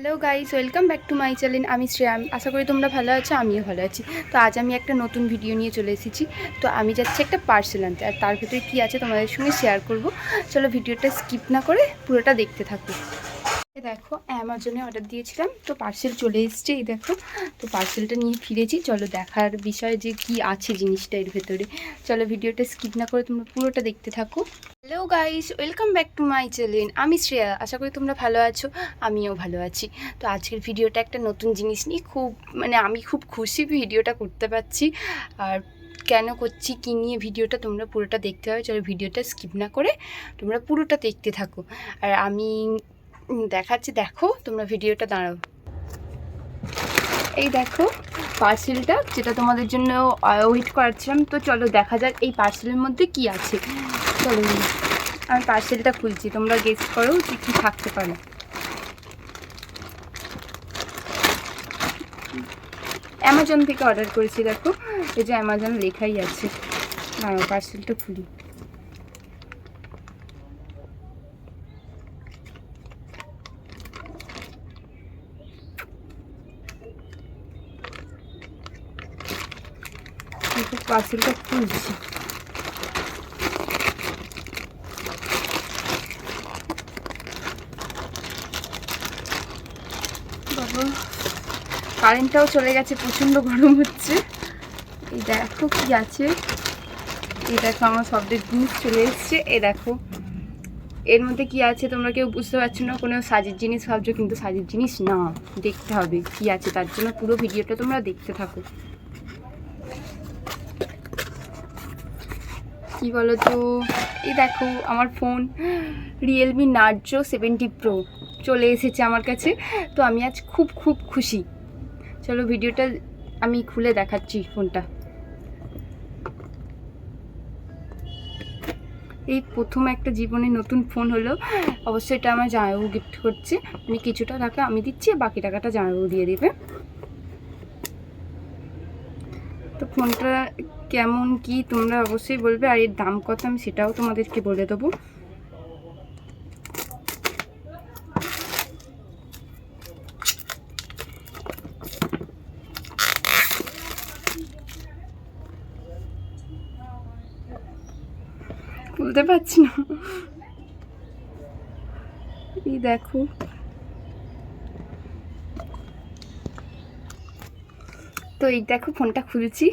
Hello guys welcome back to my channel আমি শ্রেয়া। আমি আশা করি তোমরা ভালো আছো, আমিও ভালো আছি। তো আজ আমি একটা নতুন ভিডিও নিয়ে চলে এসেছি। তো আমি যাচ্ছি একটা পার্সেল আনতে। আর তার ভিতরে কী আছে তোমাদের সঙ্গে শেয়ার করব। চলো ভিডিওটা স্কিপ না করে পুরোটা দেখতে থাকো। দেখো অ্যামাজনে অর্ডার দিয়েছিলাম। তো পার্সেল চলে এসছে, এই দেখো। তো পার্সেলটা নিয়ে ফিরেছি। চলো দেখার বিষয় যে কি আছে জিনিসটা এর ভেতরে। চলো ভিডিওটা স্কিপ না করে তোমরা পুরোটা দেখতে থাকো। Hello guys welcome back to my channel আমি শ্রেয়া। আশা করি তোমরা ভালো আছো। আমিও ভালো আছি। তো আজকের ভিডিওটা একটা নতুন জিনিস নিয়ে খুব মানে আমি খুব খুশি ভিডিওটা করতে পারছি। আর কেন করছি, কী নিয়ে ভিডিওটা তোমরা পুরোটা দেখতে হবে চলো ভিডিওটা স্কিপ না করে তোমরা পুরোটা দেখতে থাকো। আর আমি দেখাচ্ছি, দেখো, তোমরা ভিডিওটা দাঁড়াও। এই দেখো পার্সেলটা যেটা তোমাদের জন্য ওয়েট করাচ্ছিলাম। তো চলো দেখা যাক এই পার্সেলের মধ্যে কি আছে। চলো আমি পার্সেলটা খুলছি, তোমরা গেস করো যে কী থাকতে পারে। অ্যামাজন থেকে অর্ডার করেছি, দেখো। এই যে অ্যামাজন লেখাই আছে। দাঁড়াও, পার্সেলটা খুলি। পার্সেলটা খুলছি। বাবা। কারেন্টটাও চলে গেছে, প্রচণ্ড গরম হচ্ছে। এই দেখো কি আছে। এই দেখো আমার সবদের জিনিস চলে এসছে। এ দেখো। এর মধ্যে কি আছে তোমরা কেউ বুঝতে পারছ না? কোনো সাজের জিনিস ভাবছ, কিন্তু সাজের জিনিস না। দেখতে হবে কি আছে, তার জন্য পুরো ভিডিওটা তোমরা দেখতে থাকো। কি বলো তো এই দেখো, আমার phone Realme Narzo seventy pro চলে এসেছে আমার কাছে। তো আমি আজ খুব খুব খুশি। চলো ভিডিওটা আমি খুলে দেখাচ্ছি ফোনটা। এই প্রথম একটা জীবনে নতুন ফোন হলো। অবশ্যই এটা আমার জামাইবাবু গিফট করছে। আমি কিছুটা টাকা আমি দিচ্ছি বাকি টাকাটা জামাইবাবু দিয়ে দেবে। তো ফোনটা কেমন কি তোমরা অবশ্যই বলবে, আর এর দাম কত আমি সেটাও তোমাদেরকে বলে দেবো। খুলতে পারছি না। এই দেখো। তো এই দেখো, ফোনটা খুলছি।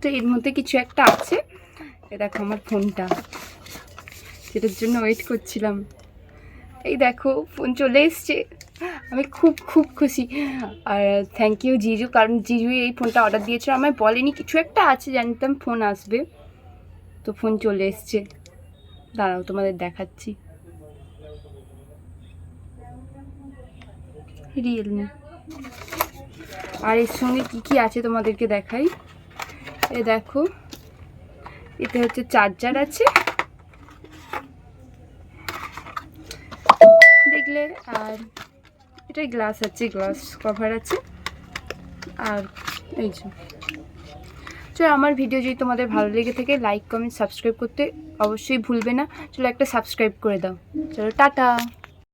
তো এর মধ্যে কিছু একটা আছে। এ দেখো আমার ফোনটা। সেটার জন্য ওয়েট করছিলাম। এই দেখো ফোন চলে এসছে। আমি খুব খুব খুশি। আর থ্যাংক ইউ জিজু, কারণ জিজু এই ফোনটা অর্ডার দিয়েছিল। আমায় বলেনি, কিছু একটা আছে, জানতাম ফোন আসবে। তো ফোন চলে এসছে। দাঁড়াও, তোমাদের দেখাচ্ছি। রিয়েলমি আর এর সঙ্গে কি কি আছে তোমাদেরকে দেখাই? এ দেখো, এতে হচ্ছে চার্জার আছে। দেখলে, আর এটাই গ্লাস আছে, গ্লাস কভার আছে। আর এই যে। চলো, আমার ভিডিও যদি তোমাদের ভালো লেগে থাকে লাইক কমেন্ট সাবস্ক্রাইব করতে অবশ্যই ভুলবে না। চলো, একটা সাবস্ক্রাইব করে দাও। চলো, টাটা!